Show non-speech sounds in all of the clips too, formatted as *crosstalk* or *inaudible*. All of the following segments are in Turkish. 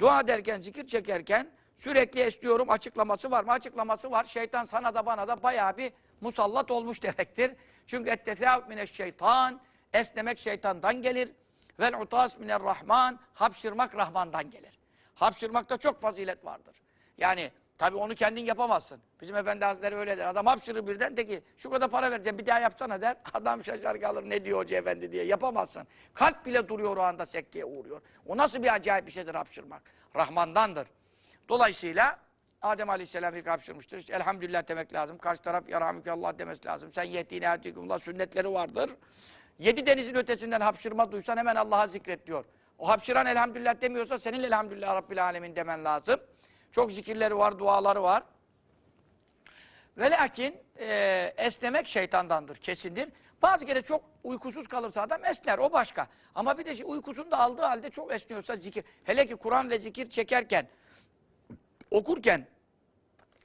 Dua ederken, zikir çekerken sürekli esniyorum açıklaması var mı? Açıklaması var. Şeytan sana da bana da bayağı bir musallat olmuş *laughs* demektir. Çünkü ettefâv mineşşeytan esnemek şeytandan gelir. Vel utas rahman hapşırmak Rahman'dan gelir. Hapşırmakta çok fazilet vardır. Yani tabii onu kendin yapamazsın. Bizim Efendi Hazretleri öyle der. Adam hapşırır birden de ki şu kadar para vereceğim bir daha yapsana der. *laughs* Adam şaşar kalır ne diyor Hoca Efendi diye. Yapamazsın. Kalp bile duruyor o anda sekkeye uğruyor. O nasıl bir acayip bir şeydir hapşırmak. Rahmandandır. Dolayısıyla Adem Aleyhisselam ilk hapşırmıştır. İşte elhamdülillah demek lazım. Karşı taraf Allah demesi lazım. Sen yettiğine erdikumullah sünnetleri vardır. Yedi denizin ötesinden hapşırma duysan hemen Allah'a zikret diyor. O hapşıran elhamdülillah demiyorsa senin elhamdülillah Rabbil Alemin demen lazım. Çok zikirleri var, duaları var. Ve lakin e, esnemek şeytandandır, kesindir. Bazı kere çok uykusuz kalırsa adam esner, o başka. Ama bir de şey, uykusunu da aldığı halde çok esniyorsa zikir. Hele ki Kur'an ve zikir çekerken, okurken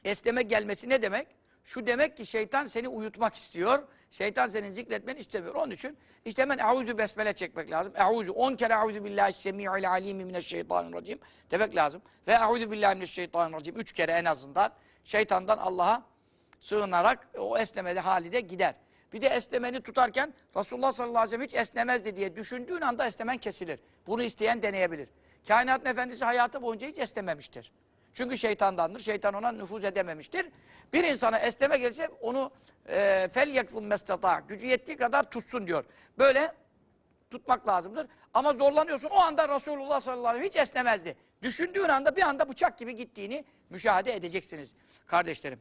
esneme gelmesi ne demek? Şu demek ki şeytan seni uyutmak istiyor. Şeytan senin zikretmeni istemiyor. Onun için işte hemen eûzü besmele çekmek lazım. Eûzü 10 kere eûzü billahi semi'il alimi mineşşeytanirracim demek lazım. Ve eûzü billahi mineşşeytanirracim 3 kere en azından şeytandan Allah'a sığınarak o esnemeli hali de gider. Bir de esnemeni tutarken Resulullah sallallahu aleyhi ve sellem hiç esnemezdi diye düşündüğün anda esnemen kesilir. Bunu isteyen deneyebilir. Kainatın efendisi hayatı boyunca hiç esnememiştir. Çünkü şeytandandır. Şeytan ona nüfuz edememiştir. Bir insana esneme gelirse onu e, fel yakzın mestata gücü yettiği kadar tutsun diyor. Böyle tutmak lazımdır. Ama zorlanıyorsun. O anda Resulullah sallallahu aleyhi ve sellem hiç esnemezdi. Düşündüğün anda bir anda bıçak gibi gittiğini müşahede edeceksiniz kardeşlerim.